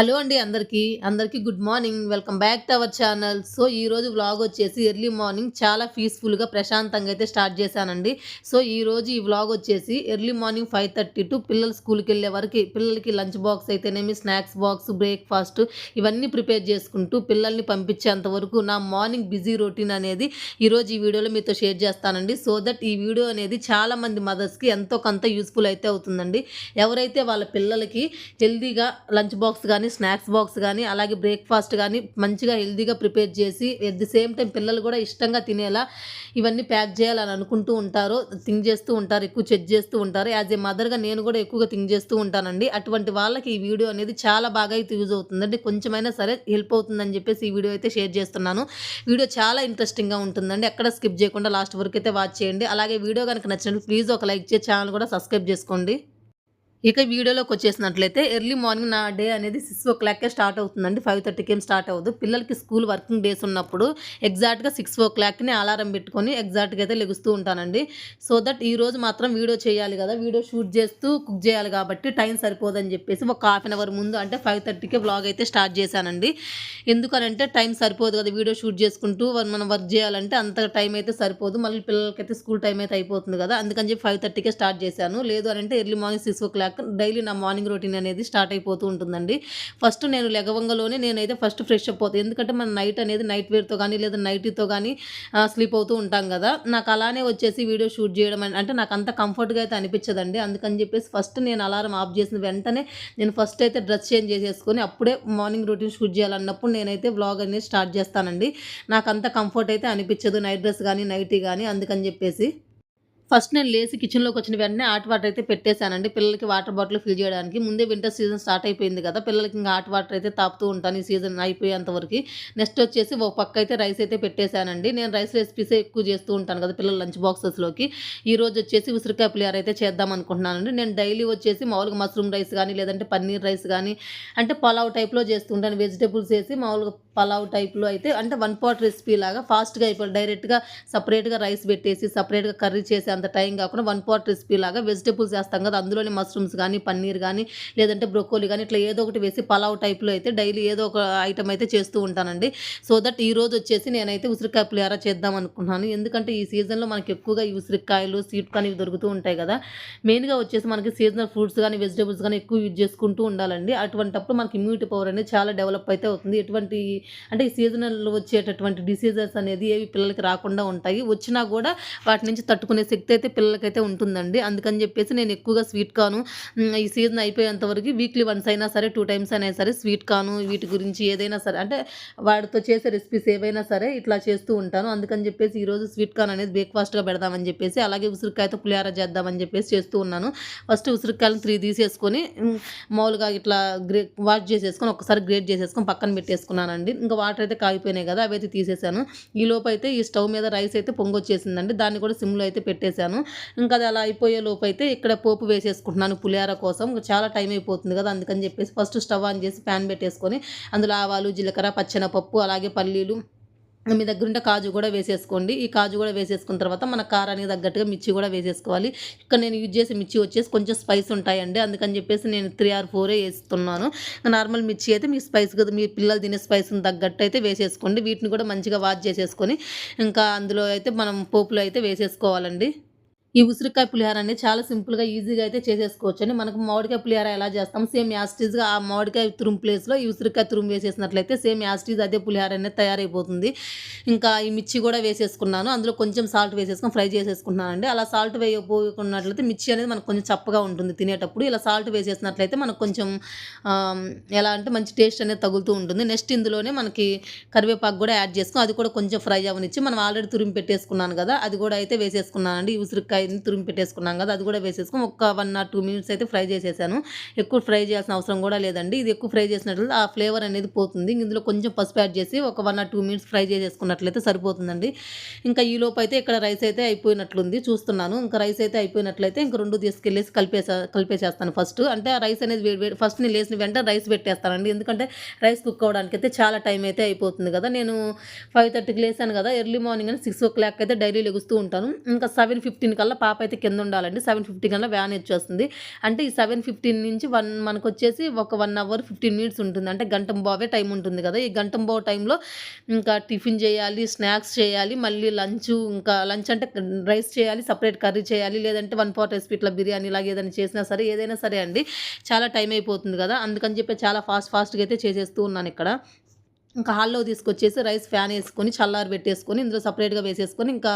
Hello అండి అందరికీ. అందరికీ good morning. Welcome back to our channel. So ఈ రోజు వ్లాగ్ వచ్చేసి ఎర్లీ మార్నింగ్ చాలా పీస్ఫుల్గా ప్రశాంతంగా అయితే స్టార్ట్ చేశానండి. సో ఈ రోజు ఈ వ్లాగ్ వచ్చేసి early morning five thirty to పిల్లలు స్కూల్కి వెళ్ళే వరకు పిల్లలకి లంచ్ బాక్స్ అయితేనేమి స్నాక్స్ బాక్స్ బ్రేక్ఫాస్ట్ ఇవన్నీ ప్రిపేర్ చేసుకుంటూ పిల్లల్ని పంపించేంత వరకు నా మార్నింగ్ బిజీ రొటీన్ అనేది ఈరోజు ఈ వీడియోలో మీతో షేర్ చేస్తానండి. సో దట్ ఈ వీడియో అనేది చాలా మంది మదర్స్కి ఎంతో కొంత యూస్ఫుల్ అయితే అవుతుందండి. ఎవరైతే వాళ్ళ పిల్లలకి హెల్దీగా లంచ్ బాక్స్ కానీ స్నాక్స్ బాక్స్ కానీ అలాగే బ్రేక్ఫాస్ట్ కానీ మంచిగా హెల్దీగా ప్రిపేర్ చేసి ఎట్ ది సేమ్ టైం పిల్లలు కూడా ఇష్టంగా తినేలా ఇవన్నీ ప్యాక్ చేయాలని అనుకుంటూ ఉంటారు. థింక్ చేస్తూ ఉంటారు ఎక్కువ చెక్ చేస్తూ ఉంటారు. యాజ్ ఏ మదర్గా నేను కూడా ఎక్కువగా థింక్ చేస్తూ ఉంటానండి. అటువంటి వాళ్ళకి ఈ వీడియో అనేది చాలా బాగా అయితే యూజ్ అవుతుందండి. కొంచెమైనా సరే హెల్ప్ అవుతుందని చెప్పేసి ఈ వీడియో అయితే షేర్ చేస్తున్నాను. వీడియో చాలా ఇంట్రెస్టింగ్గా ఉంటుందండి. ఎక్కడ స్కిప్ చేయకుండా లాస్ట్ వరకు అయితే వాచ్ చేయండి. అలాగే వీడియో కనుక నచ్చినట్టు ప్లీజ్ ఒక లైక్ చేసి ఛానల్ కూడా సబ్స్క్రైబ్ చేసుకోండి. ఇక వీడియోలోకి వచ్చేసినట్లయితే ఎర్లీ మార్నింగ్ నా డే అనేది సిక్స్ ఓ క్లాక్కే స్టార్ట్ అవుతుందండి. ఫైవ్ థర్టీకి ఏం స్టార్ట్ అవ్వదు పిల్లలకి స్కూల్ వర్కింగ్ డేస్ ఉన్నప్పుడు ఎగ్జాక్ట్గా సిక్స్ ఓ క్లాక్ని అలారం పెట్టుకొని ఎగ్జాక్ట్గా అయితే లెగుస్తూ ఉంటానండి. సో దట్ ఈ రోజు మాత్రం వీడియో చేయాలి కదా. వీడియో షూట్ చేస్తూ కుక్ చేయాలి కాబట్టి టైం సరిపోదని చెప్పేసి ఒక హాఫ్ అన్ అవర్ ముందు అంటే ఫైవ్ థర్టీకే బ్లాగ్ అయితే స్టార్ట్ చేశానండి. ఎందుకనంటే టైం సరిపోదు కదా వీడియో షూట్ చేసుకుంటూ మనం వర్క్ చేయాలంటే అంత టైం అయితే సరిపోదు. మళ్ళీ పిల్లలకైతే స్కూల్ టైం అయితే అయిపోతుంది కదా. అందుకని చెప్పి ఫైవ్ థర్టీకే స్టార్ట్ చేశాను. లేదు అని అంటే early morning six o'clock daily నా మార్నింగ్ రొటీన్ అనేది స్టార్ట్ అయిపోతూ ఉంటుందండి. ఫస్ట్ నేను లెగవంగలోనే నేనైతే ఫస్ట్ ఫ్రెష్ అప్ అవుతాను ఎందుకంటే మన నైట్ అనేది నైట్ వేర్తో కానీ లేదా నైటీతో కానీ స్లీప్ అవుతూ ఉంటాం కదా. నాకు అలానే వచ్చేసి వీడియో షూట్ చేయడం అంటే నాకు అంత కంఫర్ట్గా అయితే అనిపించదండి. అందుకని చెప్పేసి ఫస్ట్ నేను అలారం ఆఫ్ చేసిన వెంటనే నేను ఫస్ట్ అయితే డ్రెస్ చేంజ్ చేసేసుకొని అప్పుడే మార్నింగ్ రొటీన్ షూట్ చేయాలన్నప్పుడు నేనైతే వ్లాగ్ అనేది స్టార్ట్ చేస్తానండి. నాకు అంత కంఫర్ట్ అయితే అనిపించదు నైట్ డ్రెస్ కానీ నైటీ కానీ అందుకని చెప్పేసి. ఫస్ట్ నేను లేచి కిచెన్లోకి వచ్చిన వెంటనే హాట్ వాటర్ అయితే పెట్టేశానండి. పిల్లలకి వాటర్ బాటిల్ ఫిల్ చేయడానికి. ముందే వింటర్ సీజన్ స్టార్ట్ అయిపోయింది కదా పిల్లలకి ఇంకా హాట్ వాటర్ అయితే తాపుతూ ఉంటాను ఈ సీజన్ అయిపోయేంత వరకు. నెక్స్ట్ వచ్చేసి ఒక పక్క అయితే రైస్ అయితే పెట్టేశానండి. నేను రైస్ రెసిపీసే ఎక్కువ చేస్తూ ఉంటాను కదా పిల్లల లంచ్ బాక్సెస్లోకి ఈ రోజు వచ్చేసి ఉసిరికాయ పులిహార అయితే చేద్దాం అనుకుంటున్నానండి. నేను డైలీ వచ్చేసి మామూలుగా మష్రూమ్ రైస్ కానీ లేదంటే పన్నీర్ రైస్ కానీ అంటే పలావ్ టైప్లో చేస్తుంటాను వెజిటేబుల్స్ వేసి మామూలుగా పలావ్ టైప్లో అయితే అంటే వన్ పాట్ రెసిపీ లాగా ఫాస్ట్గా అయిపోయి డైరెక్ట్గా సపరేట్గా రైస్ పెట్టేసి సపరేట్గా కర్రీ చేసే అంత టైం కాకుండా వన్ పాట్ రెసిపీ లాగా వెజిటేబుల్స్ వేస్తాం కదా అందులోనే మష్రూమ్స్ కానీ పన్నీర్ కానీ లేదంటే బ్రొకోలీ కానీ ఇట్లా ఏదో ఒకటి వేసి పలావ్ టైప్లో అయితే డైలీ ఏదో ఒక ఐటమ్ అయితే చేస్తూ ఉంటానండి. సో దట్ ఈ రోజు వచ్చేసి నేనైతే ఉసిరికాయ పులిహార చేద్దాం అనుకున్నాను. ఎందుకంటే ఈ సీజన్లో మనకి ఎక్కువగా ఈ ఉసిరికాయలు స్వీట్ కానీ ఇవి దొరుకుతూ ఉంటాయి కదా. మెయిన్గా వచ్చేసి మనకి సీజనల్ ఫ్రూట్స్ కానీ వెజిటేబుల్స్ కానీ ఎక్కువ యూజ్ చేసుకుంటూ ఉండాలండి. అటువంటప్పుడు మనకి ఇమ్యూనిటీ పవర్ అనేది చాలా డెవలప్ అయితే అవుతుంది. ఎటువంటి అంటే ఈ సీజనల్లో వచ్చేటటువంటి డిసీజెస్ అనేది ఏవి పిల్లలకి రాకుండా ఉంటాయి. వచ్చినా కూడా వాటి నుంచి తట్టుకునే శక్తి అయితే పిల్లలకైతే ఉంటుందండి. అందుకని చెప్పేసి నేను ఎక్కువగా స్వీట్ కాను ఈ సీజన్ అయిపోయేంత వరకు వీక్లీ వన్స్ అయినా సరే టూ టైమ్స్ అయినా సరే స్వీట్ కాను వీటి గురించి ఏదైనా సరే అంటే వాటితో చేసే రెసిపీస్ ఏవైనా సరే ఇట్లా చేస్తూ ఉంటాను. అందుకని చెప్పేసి ఈరోజు స్వీట్ కార్న్ అనేది బ్రేక్ఫాస్ట్గా పెడదామని చెప్పేసి అలాగే ఉసిరికాయతో పులిహార చేద్దామని చెప్పేసి చేస్తూ ఉన్నాను. ఫస్ట్ ఉసిరికాయలను త్రీ తీసేసుకొని మామూలుగా ఇట్లా గ్రే వాష్ చేసేసుకొని ఒకసారి గ్రేట్ చేసేసుకొని పక్కన పెట్టేసుకున్నానండి. ఇంకా వాటర్ అయితే కాగిపోయినాయి కదా అవి అయితే తీసేసాను ఈ లోపు అయితే ఈ స్టవ్ మీద రైస్ అయితే పొంగొచ్చేసిందండి. దాన్ని కూడా సిమ్లో అయితే పెట్టేశాను. ఇంకా అది అలా అయిపోయే లోపు అయితే ఇక్కడ పోపు వేసేసుకుంటున్నాను పులిహార కోసం. చాలా టైం అయిపోతుంది కదా అందుకని చెప్పేసి ఫస్ట్ స్టవ్ ఆన్ చేసి ప్యాన్ పెట్టేసుకొని అందులో ఆవాలు జీలకర్ర పచ్చెనపప్పు అలాగే పల్లీలు మీ దగ్గర ఉంటే కాజు కూడా వేసేసుకోండి. ఈ కాజు కూడా వేసేసుకున్న తర్వాత మన కారానికి తగ్గట్టుగా మిర్చి కూడా వేసేసుకోవాలి. ఇక్కడ నేను యూజ్ చేసే మిర్చి వచ్చేసి కొంచెం స్పైస్ ఉంటాయండి. అందుకని చెప్పేసి నేను త్రీ ఆర్ ఫోరే వేస్తున్నాను. నార్మల్ మిర్చి అయితే మీ స్పైస్ కదా మీ పిల్లలు తినే స్పైస్ని తగ్గట్టు అయితే వేసేసుకోండి. వీటిని కూడా మంచిగా వాష్ చేసేసుకొని ఇంకా అందులో అయితే మనం పోపులో అయితే వేసేసుకోవాలండి. ఈ ఉసిరికాయ పులిహార అనేది చాలా సింపుల్గా ఈజీగా అయితే చేసేసుకోవచ్చు అని మనకు మామిడికాయ పులిహార ఎలా చేస్తాం? సేమ్ యాస్టీజ్గా ఆ మామిడికాయ తురుము ప్లేస్లో ఈ ఉసిరికాయ తురుము వేసేసినట్లయితే సేమ్ యాస్టీజ్ అదే పులిహార అనేది తయారైపోతుంది. ఇంకా ఈ మిర్చి కూడా వేసేసుకున్నాను. అందులో కొంచెం సాల్ట్ వేసేసుకొని ఫ్రై చేసేసుకున్నాను అండి అలా సాల్ట్ వేయకపోకున్నట్లయితే మిర్చి అనేది మనకు కొంచెం చప్పగా ఉంటుంది తినేటప్పుడు. ఇలా సాల్ట్ వేసేసినట్లయితే మనకు కొంచెం ఎలా అంటే మంచి టేస్ట్ అనేది తగులుతూ ఉంటుంది. నెక్స్ట్ ఇందులోనే మనకి కరివేపాకు కూడా యాడ్ చేసుకుని అది కూడా కొంచెం ఫ్రై అవనిచ్చి మనం ఆల్రెడీ తురిమి పెట్టేసుకున్నాను కదా అది కూడా అయితే వేసేసుకున్నానండి. ఈ తురిమి పెట్టేసుకున్నాం కదా అది కూడా వేసేసుకొని ఒక వన్ ఆర్ టూ మినిట్స్ అయితే ఫ్రై చేసేసాను. ఎక్కువ ఫ్రై చేయాల్సిన అవసరం కూడా లేదండి. ఇది ఎక్కువ ఫ్రై చేసినట్లయితే ఆ ఫ్లేవర్ అనేది పోతుంది. ఇందులో కొంచెం పసుపు యాడ్ చేసి ఒక one or two minutes fry చేసేసుకున్నట్లయితే సరిపోతుందండి. ఇంకా ఈ లోపు అయితే ఇక్కడ రైస్ అయితే అయిపోయినట్లుంది. చూస్తున్నాను. ఇంకా రైస్ అయితే అయిపోయినట్లయితే ఇంక రెండు తీసుకెళ్ళేసి కలిపేసా కలిపేసేస్తాను ఫస్ట్ అంటే ఆ రైస్ అనేది వేడి వేడి ఫస్ట్ నేను లేచిన వెంటనే రైస్ పెట్టేస్తానండి. ఎందుకంటే రైస్ కుక్ అవ్వడానికి అయితే చాలా టైం అయితే అయిపోతుంది కదా. నేను ఫైవ్ థర్టీకి లేసాను కదా ఎర్లీ మార్నింగ్ అని సిక్స్ ఓ క్లాక్ అయితే డైలీ లెగుస్తూ ఉంటాను. ఇంకా సెవెన్ ఫిఫ్టీన్ కల్లా కల్లా పాప అయితే కింద ఉండాలండి సెవెన్ ఫిఫ్టీ కల్లా వ్యాన్ వచ్చేస్తుంది అంటే ఈ సెవెన్ ఫిఫ్టీన్ నుంచి వన్ మనకు వచ్చేసి ఒక వన్ అవర్ ఫిఫ్టీన్ మినిట్స్ ఉంటుంది. అంటే గంటం బావే టైం ఉంటుంది కదా. ఈ గంటం బావ టైంలో ఇంకా టిఫిన్ చేయాలి స్నాక్స్ చేయాలి మళ్ళీ లంచ్ ఇంకా లంచ్ అంటే రైస్ చేయాలి సపరేట్ కర్రీ చేయాలి లేదంటే వన్ పాట్ రెసిపీ ఇట్లా బిర్యానీ ఇలాగ ఏదైనా చేసినా సరే ఏదైనా సరే అండి. చాలా టైం అయిపోతుంది కదా. అందుకని చెప్పి చాలా ఫాస్ట్ ఫాస్ట్గా అయితే చేసేస్తూ ఉన్నాను ఇక్కడ. ఇంకా హాల్లో తీసుకొచ్చేసి రైస్ ఫ్యాన్ వేసుకొని చల్లారి పెట్టేసుకొని ఇందులో సపరేట్గా వేసేసుకొని ఇంకా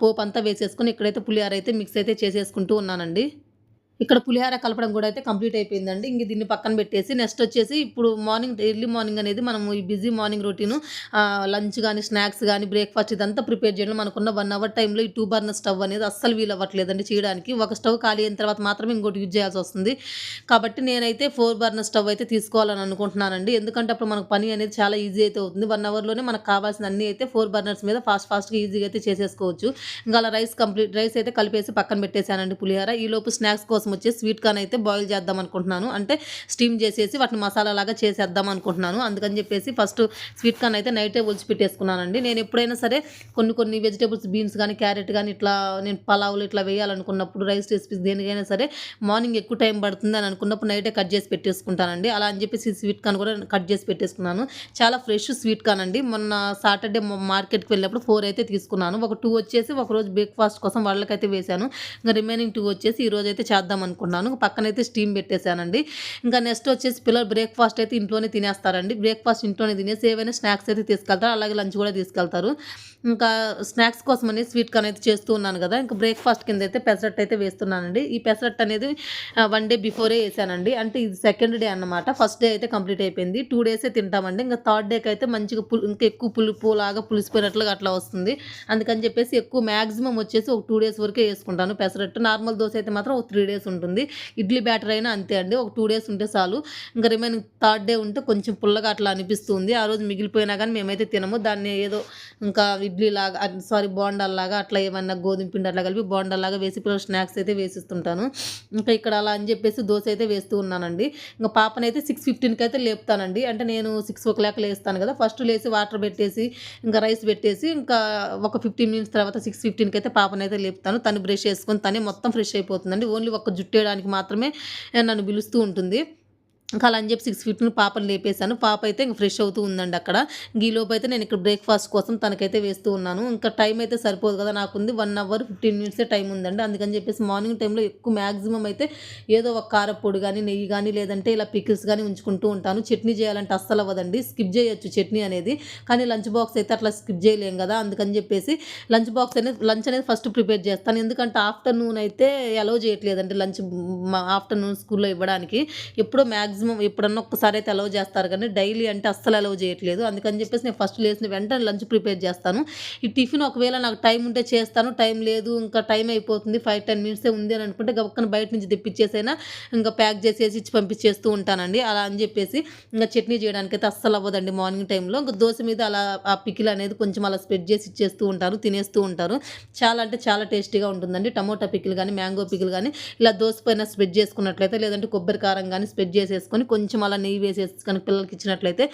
పోపు అంతా వేసేసుకొని ఇక్కడైతే పులిహార అయితే మిక్స్ అయితే చేసేసుకుంటూ ఉన్నానండి. ఇక్కడ పులిహార కలపడం కూడా అయితే కంప్లీట్ అయిపోయిందండి. ఇంక దీన్ని పక్కన పెట్టేసి నెక్స్ట్ వచ్చేసి ఇప్పుడు మార్నింగ్ ఎర్లీ మార్నింగ్ అనేది మనం ఈ బిజీ మార్నింగ్ రొటీన్ లంచ్ కానీ స్నాక్స్ కానీ బ్రేక్ఫాస్ట్ ఇదంతా ప్రిపేర్ చేయడం మనకున్న వన్ అవర్ టైంలో ఈ టూ బర్నర్ స్టవ్ అనేది అస్సలు వీలు అవ్వట్లేదండి చేయడానికి. ఒక స్టవ్ ఖాళీ అయిన తర్వాత మాత్రమే ఇంకోటి యూజ్ చేయాల్సి వస్తుంది. కాబట్టి నేనైతే ఫోర్ బర్నర్ స్టవ్ అయితే తీసుకోవాలని అనుకుంటున్నానండి. ఎందుకంటే అప్పుడు మనకు పని అనేది చాలా ఈజీ అయితే అవుతుంది. వన్ అవర్లోనే మనకు కావాల్సిన అన్ని అయితే ఫోర్ బర్నర్స్ మీద ఫాస్ట్ ఫాస్ట్గా ఈజీగా అయితే చేసేసుకోవచ్చు. ఇంకా అలా రైస్ కంప్లీట్ రైస్ అయితే కలిపేసి పక్కన పెట్టేశానండి పులిహార. ఈ లోపు స్నాక్స్ కోసం వచ్చి స్వీట్ కార్న్ అయితే బాయిల్ చేద్దాం అనుకుంటున్నాను. అంటే స్టీమ్ చేసేసి వాటిని మసాలా లాగా చేసేద్దాం అనుకుంటున్నాను. అందుకని చెప్పేసి ఫస్ట్ స్వీట్ కార్న్ అయితే నైటే ఒలిచిపెట్టేసుకున్నానండి. నేను ఎప్పుడైనా సరే కొన్ని కొన్ని వెజిటేబుల్స్ బీన్స్ కానీ క్యారెట్ కానీ ఇట్లా నేను పలావులు ఇట్లా వేయాలనుకున్నప్పుడు రైస్ రెసిపీస్ దేనికైనా సరే మార్నింగ్ ఎక్కువ టైం పడుతుంది అని అనుకున్నప్పుడు నైటే కట్ చేసి పెట్టేసుకుంటానండి. అలా అని చెప్పేసి స్వీట్ కార్న్ కూడా కట్ చేసి పెట్టేసుకున్నాను. చాలా ఫ్రెష్ స్వీట్ కార్న్ అండి. మొన్న సాటర్డే మార్కెట్కి వెళ్ళినప్పుడు ఫోర్ అయితే తీసుకున్నాను. ఒక టూ వచ్చేసి ఒక రోజు బ్రేక్ఫాస్ట్ కోసం వాళ్ళకైతే వేశాను. ఇంకా రిమైనింగ్ టూ వచ్చేసి ఈ రోజు అయితే చేద్దాం అనుకున్నాను. పక్కనైతే స్టీమ్ పెట్టేశానండి. ఇంకా నెక్స్ట్ వచ్చేసి పిల్లలు బ్రేక్ఫాస్ట్ అయితే ఇంట్లోనే తినేస్తారండి. బ్రేక్ఫాస్ట్ ఇంట్లోనే తినేసి ఏవైనా స్నాక్స్ అయితే తీసుకెళ్తారు. అలాగే లంచ్ కూడా తీసుకెళ్తారు. ఇంకా స్నాక్స్ కోసం అనేది స్వీట్ కార్న్ అయితే చేస్తూ ఉన్నాను కదా. ఇంకా బ్రేక్ఫాస్ట్ కింద అయితే పెసరట్ అయితే వేస్తున్నానండి. ఈ పెసరట్ అనేది వన్ డే బిఫోరే వేసానండి. అంటే ఇది సెకండ్ డే అన్నమాట. ఫస్ట్ డే అయితే కంప్లీట్ అయిపోయింది. టూ డేసే తింటామండి. ఇంకా థర్డ్ డేకి అయితే మంచిగా పులు ఇంకా ఎక్కువ పులుపు లాగా పులిసిపోయినట్లుగా అట్లా వస్తుంది. అందుకని చెప్పేసి ఎక్కువ మ్యాక్సిమం వచ్చేసి ఒక టూ డేస్ వరకే వేసుకుంటాను. పెసరట్టు నార్మల్ దోశ అయితే మాత్రం ఒక త్రీ డేస్ ఉంటుంది. ఇడ్లీ బ్యాటర్ అయినా అంతే అండి. ఒక టూ డేస్ ఉంటే చాలు. ఇంకా రిమైనింగ్ థర్డ్ డే ఉంటే కొంచెం పుల్లగా అట్లా అనిపిస్తుంది. ఆ రోజు మిగిలిపోయినా కానీ మేమైతే తినము. దాన్ని ఏదో ఇంకా ఇడ్లీ లాగా సారీ బోండాల్లాగా అట్లా ఏమన్నా గోధుమ పిండి అట్లా కలిపి బోండాల్లాగా వేసి పిల్లలు స్నాక్స్ అయితే వేసిస్తుంటాను. ఇంకా ఇక్కడ అలా అని చెప్పేసి దోశ అయితే వేస్తూ ఉన్నానండి. ఇంకా పాపనైతే సిక్స్ ఫిఫ్టీన్కి అయితే లేపుతానండి. అంటే నేను సిక్స్ ఓ క్లాక్ లేస్తాను కదా. ఫస్ట్ లేచి వాటర్ పెట్టేసి ఇంకా రైస్ పెట్టేసి ఇంకా ఒక ఫిఫ్టీన్ మినిట్స్ తర్వాత సిక్స్ ఫిఫ్టీన్కి అయితే పాపనైతే లేపుతాను. తను బ్రష్ చేసుకొని తనే మొత్తం ఫ్రెష్ అయిపోతుందండి. ఓన్లీ ఒక జుట్టేయడానికి మాత్రమే నన్ను పిలుస్తూ ఉంటుంది. ఇంకా అలా అని చెప్పి సిక్స్ ఫిఫ్టీన్ పాపను లేపేశాను. పాప అయితే ఇంక ఫ్రెష్ అవుతూ ఉందండి అక్కడ. గీలోపు అయితే నేను ఇక్కడ బ్రేక్ఫాస్ట్ కోసం తనకైతే వేస్తూ ఉన్నాను. ఇంకా టైం అయితే సరిపోదు కదా నాకుంది. వన్ అవర్ ఫిఫ్టీన్ మినిట్సే టైం ఉందండి. అందుకని చెప్పేసి మార్నింగ్ టైంలో ఎక్కువ మ్యాక్సిమం అయితే ఏదో ఒక కారపొడి కానీ నెయ్యి కానీ లేదంటే ఇలా పికిల్స్ కానీ ఉంచుకుంటూ ఉంటాను. చట్నీ చేయాలంటే అస్సలు అవ్వదండి. స్కిప్ చేయొచ్చు చట్నీ అనేది. కానీ లంచ్ బాక్స్ అయితే అట్లా స్కిప్ చేయలేం కదా. అందుకని చెప్పేసి లంచ్ బాక్స్ అనేది లంచ్ అనేది ఫస్ట్ ప్రిపేర్ చేస్తాను. ఎందుకంటే ఆఫ్టర్నూన్ అయితే అలో చేయట్లేదండి లంచ్ ఆఫ్టర్నూన్ స్కూల్లో ఇవ్వడానికి. ఎప్పుడో మ్యాక్సిమం ఎప్పుడన్నా ఒక్కసారి అయితే అలౌ చేస్తారు. కానీ డైలీ అంటే అస్సలు అలౌ చేయట్లేదు. అందుకని చెప్పేసి నేను ఫస్ట్ లేచిన వెంటనే లంచ్ ప్రిపేర్ చేస్తాను. ఈ టిఫిన్ ఒకవేళ నాకు టైం ఉంటే చేస్తాను. టైం లేదు ఇంకా టైం అయిపోతుంది. ఫైవ్ టెన్ మినిట్సే ఉంది అని అనుకుంటే గబక్కన బయట నుంచి తెప్పించేసైనా ఇంకా ప్యాక్ చేసేసి ఇచ్చి పంపించేస్తూ ఉంటానండి. అలా అని చెప్పేసి ఇంకా చట్నీ చేయడానికి అయితే అస్సలు అవ్వదండి మార్నింగ్ టైంలో ఇంకా దోశ మీద అలా ఆ పికిల్ అనేది కొంచెం అలా స్ప్రెడ్ చేసి ఇచ్చేస్తూ ఉంటారు తినేస్తూ ఉంటారు. చాలా అంటే చాలా టేస్టీగా ఉంటుందండి. టమోటా పికిల్ కానీ మ్యాంగో పికిల్ కానీ ఇలా దోశ పైన స్ప్రెడ్ చేసుకున్నట్లయితే లేదంటే కొబ్బరి కారం కానీ స్ప్రెడ్ వేసుకొని కొంచెం అలా నెయ్యి వేసేసుకొని పిల్లలకి ఇచ్చినట్లయితే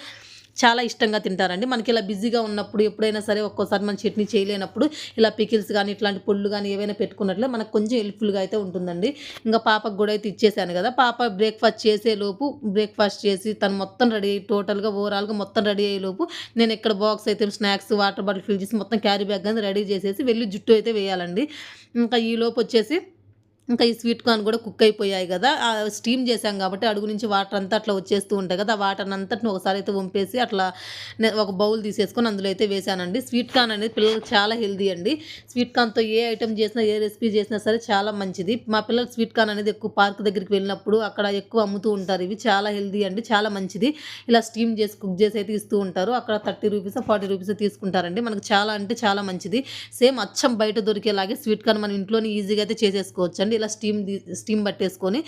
చాలా ఇష్టంగా తింటారండి. మనకి ఇలా బిజీగా ఉన్నప్పుడు ఎప్పుడైనా సరే ఒక్కోసారి మనం చట్నీ చేయలేనప్పుడు ఇలా పికిల్స్ కానీ ఇట్లాంటి పొళ్ళు కానీ ఏవైనా పెట్టుకున్నట్లే మనకు కొంచెం హెల్ప్ఫుల్గా అయితే ఉంటుందండి. ఇంకా పాపకు కూడా అయితే ఇచ్చేసాను కదా. పాప బ్రేక్ఫాస్ట్ చేసే లోపు బ్రేక్ఫాస్ట్ చేసి తను మొత్తం రెడీ అయ్యి టోటల్గా ఓవరాల్గా మొత్తం రెడీ అయ్యే లోపు నేను ఇక్కడ బాక్స్ అయితే స్నాక్స్ వాటర్ బాటిల్ ఫిల్ చేసి మొత్తం క్యారీ బ్యాగ్ కానీ రెడీ చేసేసి వెళ్ళి జుట్టు అయితే వేయాలండి. ఇంకా ఈ వచ్చేసి ఇంకా ఈ స్వీట్ కార్న్ కూడా కుక్ అయిపోయాయి కదా. ఆ స్టీమ్ చేసాం కాబట్టి అడుగు నుంచి వాటర్ అంతా అట్లా వచ్చేస్తూ ఉంటాయి కదా. ఆ వాటర్ అంతటిని ఒకసారి అయితే వంపేసి అట్లా ఒక బౌల్ తీసేసుకొని అందులో అయితే వేసానండి స్వీట్ కార్న్ అనేది పిల్లలకు చాలా హెల్దీ అండి. స్వీట్ కార్న్తో ఏ ఐటమ్ చేసినా ఏ రెసిపీ చేసినా సరే చాలా మంచిది. మా పిల్లలు స్వీట్ కార్న్ అనేది ఎక్కువ పార్క్ దగ్గరికి వెళ్ళినప్పుడు అక్కడ ఎక్కువ అమ్ముతూ ఉంటారు. ఇవి చాలా హెల్దీ అండి చాలా మంచిది. ఇలా స్టీమ్ చేసి కుక్ చేసి అయితే ఇస్తూ ఉంటారు. అక్కడ థర్టీ రూపీస్ ఫార్టీ రూపీస్ తీసుకుంటారండి. మనకు చాలా అంటే చాలా మంచిది. సేమ్ అచ్చం బయట దొరికేలాగే స్వీట్ కార్న్ మన ఇంట్లోనే ఈజీగా అయితే చేసేసుకోవచ్చు చూడండి ఇలా స్టీమ్ స్టీమ్ పట్టేసుకొని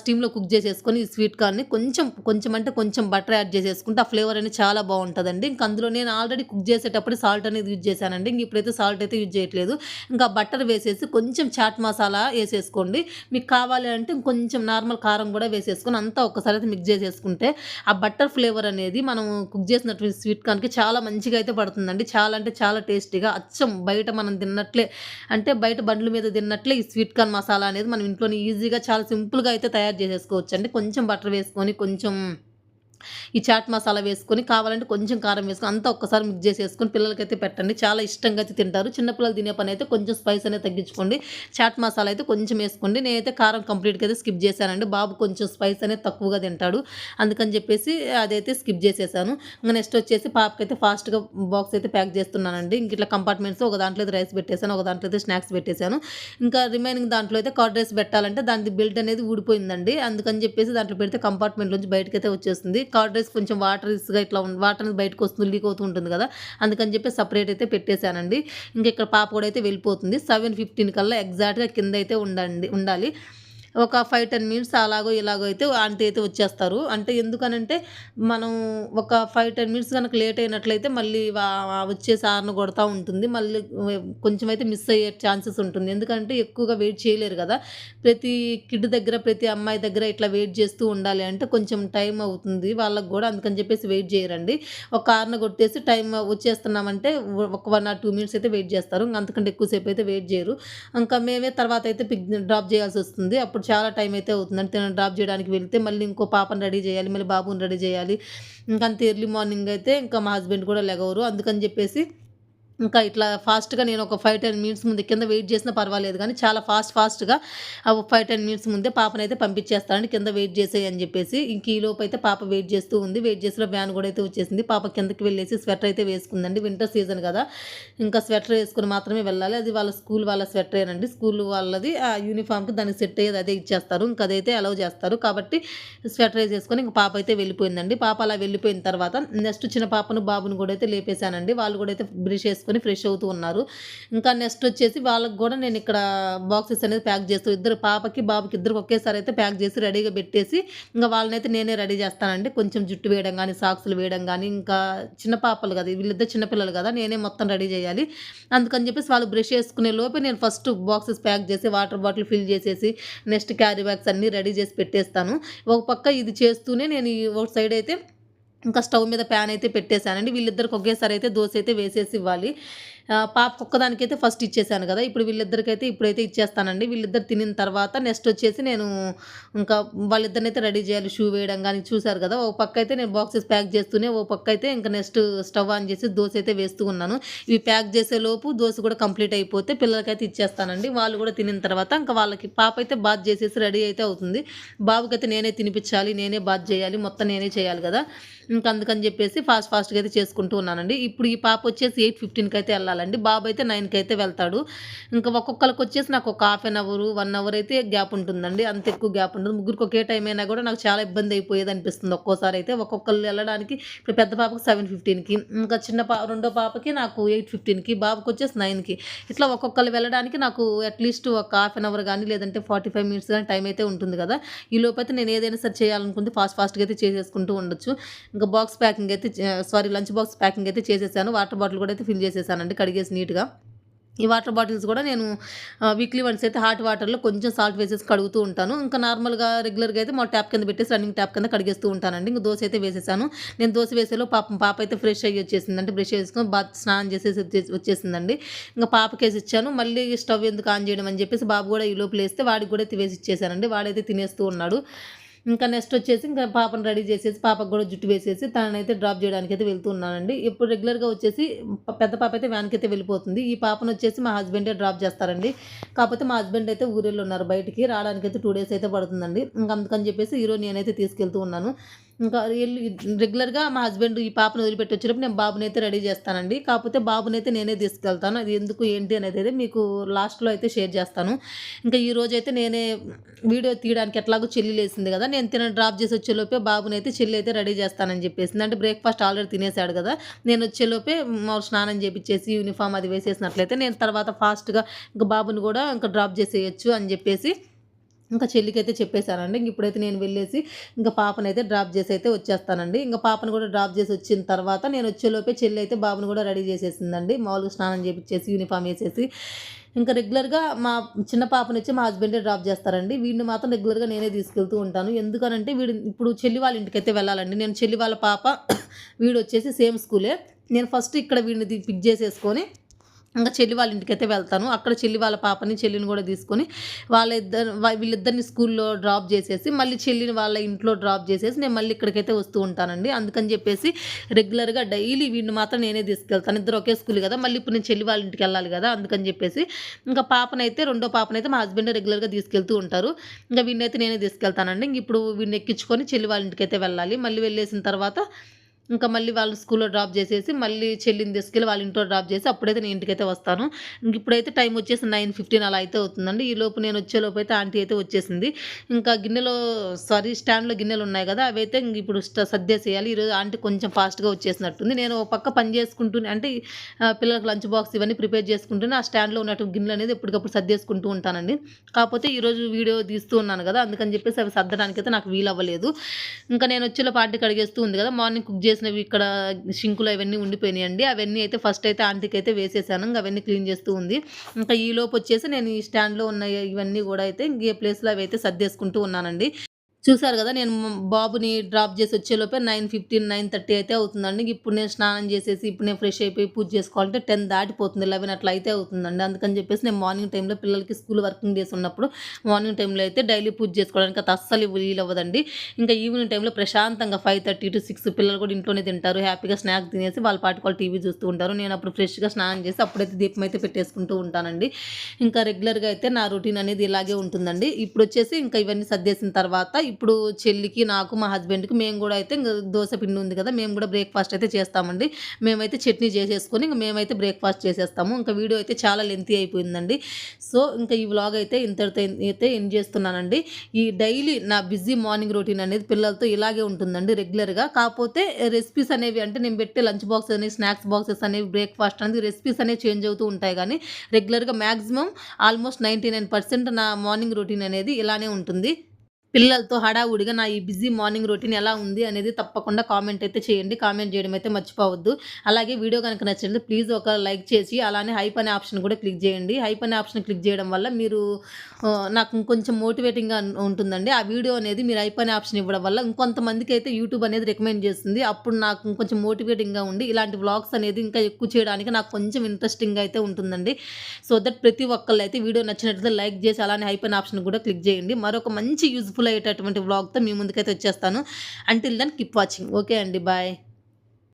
స్టీమ్లో కుక్ చేసేసుకొని ఈ స్వీట్ కార్న్ని కొంచెం కొంచెం అంటే కొంచెం బటర్ యాడ్ చేసేసుకుంటే ఆ ఫ్లేవర్ అనేది చాలా బాగుంటుందండి. ఇంకా అందులో నేను ఆల్రెడీ కుక్ చేసేటప్పుడు సాల్ట్ అనేది యూజ్ చేశానండి. ఇంక ఇప్పుడైతే సాల్ట్ అయితే యూజ్ చేయట్లేదు. ఇంకా బటర్ వేసేసి కొంచెం చాట్ మసాలా వేసేసుకోండి. మీకు కావాలి అంటే కొంచెం నార్మల్ కారం కూడా వేసేసుకొని అంతా ఒక్కసారి అయితే మిక్స్ చేసేసుకుంటే ఆ బటర్ ఫ్లేవర్ అనేది మనం కుక్ చేసినటువంటి స్వీట్ కార్న్కి చాలా మంచిగా అయితే పడుతుందండి. చాలా అంటే చాలా టేస్టీగా అచ్చం బయట మనం తిన్నట్లే అంటే బయట బండ్ల మీద తిన్నట్లే ఈ స్వీట్ కార్న్ మసాలా అనేది మనం ఇంట్లోనే ఈజీగా చాలా సింపుల్గా అయితే తయారు చేసేసుకోవచ్చు అండి కొంచెం బటర్ వేసుకొని కొంచెం ఈ చాట్ మసాలా వేసుకొని కావాలంటే కొంచెం కారం వేసుకొని అంతా ఒక్కసారి మిక్స్ చేసేసుకొని పిల్లలకైతే పెట్టండి. చాలా ఇష్టంగా అయితే తింటారు. చిన్నపిల్లలు తినే పని అయితే కొంచెం స్పైస్ అనేది తగ్గించుకోండి. చాట్ మసాలా అయితే కొంచెం వేసుకోండి. నేనైతే కారం కంప్లీట్గా అయితే స్కిప్ చేశానండి. బాబు కొంచెం స్పైస్ అనేది తక్కువగా తింటాడు. అందుకని చెప్పేసి అదైతే స్కిప్ చేసేసాను. ఇంకా నెక్స్ట్ వచ్చేసి పాపకైతే ఫాస్ట్గా బాక్స్ అయితే ప్యాక్ చేస్తున్నానండి. ఇంక ఇట్లా కంపార్ట్మెంట్స్ ఒక దాంట్లో అయితే రైస్ పెట్టేశాను. ఒక దాంట్లో అయితే స్నాక్స్ పెట్టేశాను. ఇంకా రిమైనింగ్ దాంట్లో అయితే కర్డ్ రైస్ పెట్టాలంటే దాని బెల్ట్ అనేది ఊడిపోయిందండి. అందుకని చెప్పేసి దాంట్లో పెడితే కంపార్ట్మెంట్ నుంచి బయటకైతే వచ్చేస్తుంది. కర్డ్ రైస్ కొంచెం వాటర్స్గా ఇట్లా వాటర్ అనేది బయటకు వస్తుంది లీక్ అవుతూ ఉంటుంది కదా. అందుకని చెప్పి సపరేట్ అయితే పెట్టేశానండి. ఇంకా ఇక్కడ పాప కూడా అయితే వెళ్ళిపోతుంది. సెవెన్ ఫిఫ్టీన్ కల్లా ఎగ్జాక్ట్గా కింద అయితే ఉండండి ఉండాలి. ఒక ఫైవ్ టెన్ మినిట్స్ అలాగో ఇలాగో అయితే ఆంటీ అయితే వచ్చేస్తారు. అంటే ఎందుకనంటే మనం ఒక ఫైవ్ టెన్ మినిట్స్ కనుక లేట్ అయినట్లయితే మళ్ళీ వచ్చే సార్ను కొడతా ఉంటుంది. మళ్ళీ కొంచెం అయితే మిస్ అయ్యే ఛాన్సెస్ ఉంటుంది. ఎందుకంటే ఎక్కువగా వెయిట్ చేయలేరు కదా. ప్రతి కిడ్ దగ్గర ప్రతి అమ్మాయి దగ్గర ఇట్లా వెయిట్ చేస్తూ ఉండాలి అంటే కొంచెం టైం అవుతుంది వాళ్ళకి కూడా. అందుకని చెప్పేసి వెయిట్ చేయరండి. ఒక కార్ను కొట్టేసి టైం వచ్చేస్తున్నామంటే ఒక వన్ ఆర్ టూ మినిట్స్ అయితే వెయిట్ చేస్తారు. ఇంకా అంతకంటే ఎక్కువసేపు అయితే వెయిట్ చేయరు. ఇంకా మేమే తర్వాత అయితే పిక్ డ్రాప్ చేయాల్సి వస్తుంది. అప్పుడు చాలా టైం అయితే అవుతుందని తిన డ్రాప్ చేయడానికి వెళ్తే మళ్ళీ ఇంకో పాపను రెడీ చేయాలి మళ్ళీ బాబుని రెడీ చేయాలి. ఇంకా అంత ఎర్లీ మార్నింగ్ అయితే ఇంకా మా హస్బెండ్ కూడా లెగవరు. అందుకని చెప్పేసి ఇంకా ఇట్లా ఫాస్ట్గా నేను ఒక ఫైవ్ టెన్ మినిట్స్ ముందు కింద వెయిట్ చేసినా పర్వాలేదు కానీ చాలా ఫాస్ట్ ఫాస్ట్గా ఫైవ్ టెన్ మినిట్స్ ముందే పాపనైతే అయితే పంపించేస్తానండి కింద వెయిట్ చేసేయి అని చెప్పేసి. ఇంక ఈ లోపు అయితే పాప వెయిట్ చేస్తూ ఉంది. వెయిట్ చేసిన వ్యాన్ కూడా అయితే వచ్చేసింది. పాప కిందకి వెళ్ళేసి స్వెటర్ అయితే వేసుకుందండి. వింటర్ సీజన్ కదా. ఇంకా స్వెటర్ వేసుకుని మాత్రమే వెళ్ళాలి. అది వాళ్ళ స్కూల్ వాళ్ళ స్వెటర్ ఏనండి స్కూల్ వాళ్ళది. ఆ యూనిఫామ్కి దానికి సెట్ అయ్యేది అదే ఇచ్చేస్తారు. ఇంకా అదైతే అలౌ చేస్తారు. కాబట్టి స్వెటర్ వేసేసుకొని ఇంక పాప అయితే వెళ్ళిపోయిందండి. పాప అలా వెళ్ళిపోయిన తర్వాత నెక్స్ట్ చిన్న పాపను బాబును కూడా అయితే లేపేశానండి. వాళ్ళు కూడా అయితే బ్రష్ చేసుకొని ఫ్రెష్ అవుతూ ఉన్నారు. ఇంకా నెక్స్ట్ వచ్చేసి వాళ్ళకి కూడా నేను ఇక్కడ బాక్సెస్ అనేది ప్యాక్ చేస్తూ ఇద్దరు పాపకి బాబుకి ఇద్దరు ఒకేసారి అయితే ప్యాక్ చేసి రెడీగా పెట్టేసి ఇంకా వాళ్ళనైతే నేనే రెడీ చేస్తానండి. కొంచెం జుట్టు వేయడం కానీ సాక్సులు వేయడం కానీ ఇంకా చిన్న పాపలు కదా వీళ్ళిద్దరు చిన్నపిల్లలు కదా నేనే మొత్తం రెడీ చేయాలి. అందుకని చెప్పేసి వాళ్ళు బ్రష్ చేసుకునే లోపే నేను ఫస్ట్ బాక్సెస్ ప్యాక్ చేసి వాటర్ బాటిల్ ఫిల్ చేసేసి నెక్స్ట్ క్యారీ బ్యాగ్స్ అన్నీ రెడీ చేసి పెట్టేస్తాను. ఒక పక్క ఇది చేస్తూనే నేను ఒక సైడ్ అయితే ఇంకా స్టవ్ మీద ప్యాన్ అయితే పెట్టేశానండి. వీళ్ళిద్దరికి ఒకేసారి అయితే దోశ అయితే వేసేసి ఇవ్వాలి. పాప ఒక్కదానికైతే ఫస్ట్ ఇచ్చేసాను కదా. ఇప్పుడు వీళ్ళిద్దరికైతే ఇప్పుడైతే ఇచ్చేస్తానండి. వీళ్ళిద్దరు తినిన తర్వాత నెక్స్ట్ వచ్చేసి నేను ఇంకా వాళ్ళిద్దరిని అయితే రెడీ చేయాలి. షూ వేయడం కానీ చూశారు కదా. ఓ పక్క అయితే నేను బాక్సెస్ ప్యాక్ చేస్తూనే ఓ పక్క అయితే ఇంకా నెక్స్ట్ స్టవ్ ఆన్ చేసి దోశ అయితే వేస్తూ ఉన్నాను. ఇవి ప్యాక్ చేసే లోపు దోశ కూడా కంప్లీట్ అయిపోతే పిల్లలకైతే ఇచ్చేస్తానండి. వాళ్ళు కూడా తినిన తర్వాత ఇంకా వాళ్ళకి పాప అయితే బాత్ చేసేసి రెడీ అయితే అవుతుంది. బాబుకైతే నేనే తినిపించాలి నేనే బాత్ చేయాలి మొత్తం నేనే చేయాలి కదా. ఇంకా అందుకని చెప్పేసి ఫాస్ట్ ఫాస్ట్గా అయితే చేసుకుంటూ ఉన్నానండి. ఇప్పుడు ఈ పాప వచ్చేసి ఎయిట్ ఫిఫ్టీన్కి అయితే వెళ్ళాలండి. బాబు అయితే నైన్కి అయితే వెళ్తాడు. ఇంకా ఒక్కొక్కరికి వచ్చేసి నాకు ఒక half an hour one hour అయితే గ్యాప్ ఉంటుందండి. అంత ఎక్కువ గ్యాప్ ఉంటుంది ముగ్గురికి ఒకే టైం అయినా కూడా నాకు చాలా ఇబ్బంది అయిపోయేది అనిపిస్తుంది ఒక్కోసారి అయితే. ఒక్కొక్కరు వెళ్ళడానికి ఇప్పుడు పెద్ద పాపకి సెవెన్ ఫిఫ్టీన్కి ఇంకా చిన్న పా రెండో పాపకి నాకు ఎయిట్ ఫిఫ్టీన్కి బాబుకి వచ్చేసి నైన్కి. ఇట్లా ఒక్కొక్కరు వెళ్ళడానికి నాకు అట్లీస్ట్ ఒక హాఫ్ అన్ అవర్ కానీ లేదంటే ఫార్టీ ఫైవ్ మినిట్స్ కానీ టైం అయితే ఉంటుంది కదా. ఈ లోపైతే నేను ఏదైనా సరే చేయాలనుకుంటే ఫాస్ట్ ఫాస్ట్గా అయితే చేసేసుకుంటూ ఉండొచ్చు. ఇంకా బాక్స్ ప్యాకింగ్ అయితే సారీ లంచ్ బాక్స్ ప్యాకింగ్ అయితే చేసేసాను. వాటర్ బాటిల్ కూడా అయితే ఫిల్ చేసేసానండి. కడిగేసి నీట్గా. ఈ వాటర్ బాటిల్స్ కూడా నేను వీక్లీ వన్స్ అయితే హాట్ వాటర్లో కొంచెం సాల్ట్ వేసేసి కడుగుతూ ఉంటాను. ఇంకా నార్మల్గా రెగ్యులర్గా అయితే మా ట్యాప్ కింద పెట్టేసి రన్నింగ్ ట్యాప్ కింద కడిగేస్తూ ఉంటానండి. ఇంకా దోశ అయితే వేసేసాను. నేను దోశ వేసేలో పాప పాప అయితే ఫ్రెష్ అయ్యి వచ్చేసింది అంటే బ్రష్ వేసుకొని బాత్ స్నానం చేసేసి వచ్చేసిందండి. ఇంకా పాపకేసి ఇచ్చాను. మళ్ళీ స్టవ్ ఎందుకు ఆన్ చేయడం అని చెప్పేసి బాబు కూడా ఈ లోపల వేస్తే వాడికి కూడా వేసి ఇచ్చేసానండి. వాడైతే తినేస్తూ ఉన్నాడు. ఇంకా నెక్స్ట్ వచ్చేసి ఇంకా పాపను రెడీ చేసేసి పాపకు కూడా జుట్టు వేసేసి తననైతే డ్రాప్ చేయడానికి అయితే వెళ్తున్నానండి. ఇప్పుడు రెగ్యులర్గా వచ్చేసి పెద్ద పాప అయితే వ్యాన్కి అయితే వెళ్ళిపోతుంది. ఈ పాపను వచ్చేసి మా హస్బెండే డ్రాప్ చేస్తారండి. కాకపోతే మా హస్బెండ్ అయితే ఊరిలో ఉన్నారు బయటికి రావడానికి అయితే టూ డేస్ అయితే పడుతుందండి. ఇంకా అందుకని చెప్పేసి ఈరోజు నేనైతే తీసుకెళ్తూ ఉన్నాను. ఇంకా వెళ్ళి రెగ్యులర్‌గా మా హస్బెండ్ ఈ పాపను వదిలిపెట్టి వచ్చేటప్పుడు నేను బాబునైతే రెడీ చేస్తానండి. కాకపోతే బాబునైతే నేనే తీసుకెళ్తాను. అది ఎందుకు ఏంటి అనేదైతే మీకు లాస్ట్‌లో అయితే షేర్ చేస్తాను. ఇంకా ఈరోజైతే నేనే వీడియో తీయడానికి ఎట్లాగో చెల్లి లేసింది కదా! నేను తిన డ్రాప్ చేసి వచ్చేలోపే బాబునైతే చెల్లి అయితే రెడీ చేస్తానని చెప్పేసింది. అంటే బ్రేక్‌ఫాస్ట్ ఆల్రెడీ తినేసాడు కదా! నేను వచ్చేలోపే మా స్నానం చేపించేసి యూనిఫామ్ అది వేసేసినట్లయితే నేను తర్వాత ఫాస్ట్‌గా ఇంకా బాబుని కూడా ఇంకా డ్రాప్ చేసేయొచ్చు అని చెప్పేసి ఇంకా చెల్లికైతే చెప్పేసానండి. ఇంక ఇప్పుడైతే నేను వెళ్ళేసి ఇంక పాపనైతే డ్రాప్ చేసి అయితే వచ్చేస్తానండి. ఇంకా పాపను కూడా డ్రాప్ చేసి వచ్చిన తర్వాత నేను వచ్చేలోపే చెల్లి అయితే బాబుని కూడా రెడీ చేసేసిందండి. మామూలుగా స్నానం చేపించేసి యూనిఫామ్ వేసేసి ఇంకా రెగ్యులర్‌గా మా చిన్న పాపనొచ్చి మా హస్బెండే డ్రాప్ చేస్తారండి. వీడిని మాత్రం రెగ్యులర్‌గా నేనే తీసుకెళ్తూ ఉంటాను. ఎందుకనంటే వీడు ఇప్పుడు చెల్లి వాళ్ళ ఇంటికైతే వెళ్ళాలండి. నేను చెల్లి వాళ్ళ పాప వీడొచ్చేసి సేమ్ స్కూలే. నేను ఫస్ట్ ఇక్కడ వీడిని పిక్ చేసేసుకొని ఇంకా చెల్లి వాళ్ళ ఇంటికైతే వెళ్తాను. అక్కడ చెల్లి వాళ్ళ పాపని, చెల్లిని కూడా తీసుకొని వాళ్ళిద్దరు వ వీళ్ళిద్దరిని స్కూల్లో డ్రాప్ చేసేసి, మళ్ళీ చెల్లిని వాళ్ళ ఇంట్లో డ్రాప్ చేసేసి నేను మళ్ళీ ఇక్కడికైతే వస్తూ ఉంటానండి. అందుకని చెప్పేసి రెగ్యులర్‌గా డైలీ వీడిని మాత్రం నేనే తీసుకెళ్తాను. ఇద్దరు ఒకే స్కూల్ కదా! మళ్ళీ ఇప్పుడు నేను చెల్లి వాళ్ళ ఇంటికి వెళ్ళాలి కదా! అందుకని చెప్పేసి ఇంకా పాపనైతే రెండో పాపనైతే మా హస్బెండ్ రెగ్యులర్‌గా తీసుకెళ్తూ ఉంటారు. ఇంకా వీడినైతే నేనే తీసుకెళ్తానండి. ఇంక ఇప్పుడు వీడిని ఎక్కించుకొని చెల్లి వాళ్ళ ఇంటికైతే వెళ్ళాలి. మళ్ళీ వెళ్ళేసిన తర్వాత ఇంకా మళ్ళీ వాళ్ళు స్కూల్లో డ్రాప్ చేసేసి మళ్ళీ చెల్లిని తీసుకెళ్ళి వాళ్ళ ఇంట్లో డ్రాప్ చేసి అప్పుడైతే నేను ఇంటికైతే వస్తాను. ఇంక ఇప్పుడైతే టైం వచ్చేసి 9:15 అలా అయితే అవుతుందండి. ఈ లోపు నేను వచ్చేలోపు అయితే ఆంటీ అయితే వచ్చేసింది. ఇంకా గిన్నెలో సారీ స్టాండ్‌లో గిన్నెలు ఉన్నాయి కదా! అవైతే ఇంక ఇప్పుడు స్ట సర్దేసేయాలి. ఈరోజు ఆంటీ కొంచెం ఫాస్ట్‌గా వచ్చేసినట్టుంది. నేను ఒక పక్క పని చేసుకుంటూనే అంటే పిల్లలకు పిల్లలకి లంచ్ బాక్స్ ఇవన్నీ ప్రిపేర్ చేసుకుంటూనే ఆ స్టాండ్‌లో ఉన్నట్టు గిన్నెలనేది ఎప్పటికప్పుడు సర్దేసుకుంటూ ఉంటానండి. కాకపోతే ఈరోజు వీడియో తీస్తూ ఉన్నాను కదా! అందుకని చెప్పేసి అవి సర్దడానికైతే నాకు వీలు అవ్వలేదు ఇంకా నేను వచ్చేలో పాటికి కడిగేస్తూ ఉంది కదా! మార్నింగ్ కుక్ చేసి చేసినవి ఇక్కడ షింకులో అవన్నీ ఉండిపోయినాయండి. అవన్నీ అయితే ఫస్ట్ అయితే ఆంటీకైతే వేసేసాను. ఇంకా అవన్నీ క్లీన్ చేస్తూ ఉంది. ఇంకా ఈలోపు వచ్చేసి నేను ఈ స్టాండ్‌లో ఉన్న ఇవన్నీ కూడా అయితే ఏ ప్లేస్‌లో అయితే సర్దేసుకుంటూ ఉన్నానండి. చూసారు కదా! నేను బాబుని డ్రాప్ చేసి వచ్చేలోపే 9:15, 9:30 అయితే అవుతుందండి. ఇప్పుడు నేను స్నానం చేసేసి ఇప్పుడు నేను ఫ్రెష్ అయిపోయి పూజ చేసుకోవాలంటే 10 దాటిపోతుంది. 11 అట్లా అయితే అవుతుందండి. అందుకని చెప్పేసి నేను మార్నింగ్ టైంలో పిల్లలకి స్కూల్ వర్కింగ్ డేస్ ఉన్నప్పుడు మార్నింగ్ టైంలో అయితే డైలీ పూజ చేసుకోవడానికి అది అస్సలు వీలవ్వదండి. ఇంకా ఈవినింగ్ టైంలో ప్రశాంతంగా 5:30-6 పిల్లలు కూడా ఇంట్లోనే తింటారు. హ్యాపీగా స్నాక్స్ తినేసి వాళ్ళ పాటికి వాళ్ళు టీవీ చూస్తూ ఉంటారు. నేను అప్పుడు ఫ్రెష్‌గా స్నానం చేసి అప్పుడైతే దీపం అయితే పెట్టేసుకుంటూ ఉంటానండి. ఇంకా రెగ్యులర్‌గా అయితే నా రొటీన్ అనేది ఇలాగే ఉంటుందండి. ఇప్పుడు వచ్చేసి ఇంకా ఇవన్నీ సర్దేసిన తర్వాత ఇప్పుడు చెల్లికి, నాకు, మా హస్బెండ్‌కి మేము కూడా అయితే ఇంకా దోస పిండి ఉంది కదా! మేము కూడా బ్రేక్‌ఫాస్ట్ అయితే చేస్తామండి. మేమైతే చట్నీ చేసేసుకొని ఇంకా మేమైతే బ్రేక్‌ఫాస్ట్ చేసేస్తాము. ఇంకా వీడియో అయితే చాలా లెంతీ అయిపోయిందండి. సో, ఇంకా ఈ వ్లాగ్ అయితే ఇంతటితో అయితే ఎండ్ చేస్తున్నానండి. ఈ డైలీ నా బిజీ మార్నింగ్ రొటీన్ అనేది పిల్లలతో ఇలాగే ఉంటుందండి రెగ్యులర్‌గా. కాకపోతే రెసిపీస్ అనేవి అంటే నేను పెట్టే లంచ్ బాక్స్ అని, స్నాక్స్ బాక్సెస్ అనేవి, బ్రేక్‌ఫాస్ట్ అనేది రెసిపీస్ అనేవి చేంజ్ అవుతూ ఉంటాయి కానీ రెగ్యులర్‌గా మ్యాక్సిమం ఆల్మోస్ట్ 99% నా మార్నింగ్ రొటీన్ అనేది ఇలానే ఉంటుంది. పిల్లలతో హడావుడిగా నా ఈ బిజీ మార్నింగ్ రొటీన్ ఎలా ఉంది అనేది తప్పకుండా కామెంట్ అయితే చేయండి. కామెంట్ చేయడం అయితే మర్చిపోవద్దు. అలాగే వీడియో కనుక నచ్చినట్లయితే ప్లీజ్ ఒక లైక్ చేసి అలానే హైప్ అనే ఆప్షన్ కూడా క్లిక్ చేయండి. హైప్ అనే ఆప్షన్ క్లిక్ చేయడం వల్ల మీరు నాకు ఇంకొంచెం మోటివేటింగ్‌గా ఉంటుందండి. ఆ వీడియో అనేది మీరు హైప్ అనే ఆప్షన్ ఇవ్వడం వల్ల ఇంకొంతమందికి అయితే యూట్యూబ్ అనేది రికమెండ్ చేస్తుంది. అప్పుడు నాకు ఇంకొంచెం మోటివేటింగ్‌గా ఉండి ఇలాంటి వ్లాగ్స్ అనేది ఇంకా ఎక్కువ చేయడానికి నాకు కొంచెం ఇంట్రెస్టింగ్‌గా అయితే ఉంటుందండి. సో దట్ ప్రతి ఒక్కళ్ళు అయితే వీడియో నచ్చినట్లయితే లైక్ చేసి అలానే హైప్ అనే ఆప్షన్ కూడా క్లిక్ చేయండి. మరొక మంచి యూజ్‌ఫుల్ అయ్యేటటువంటి బ్లాగ్తో మీ ముందుకైతే వచ్చేస్తాను. Until then keep watching. Okay అండి. బాయ్.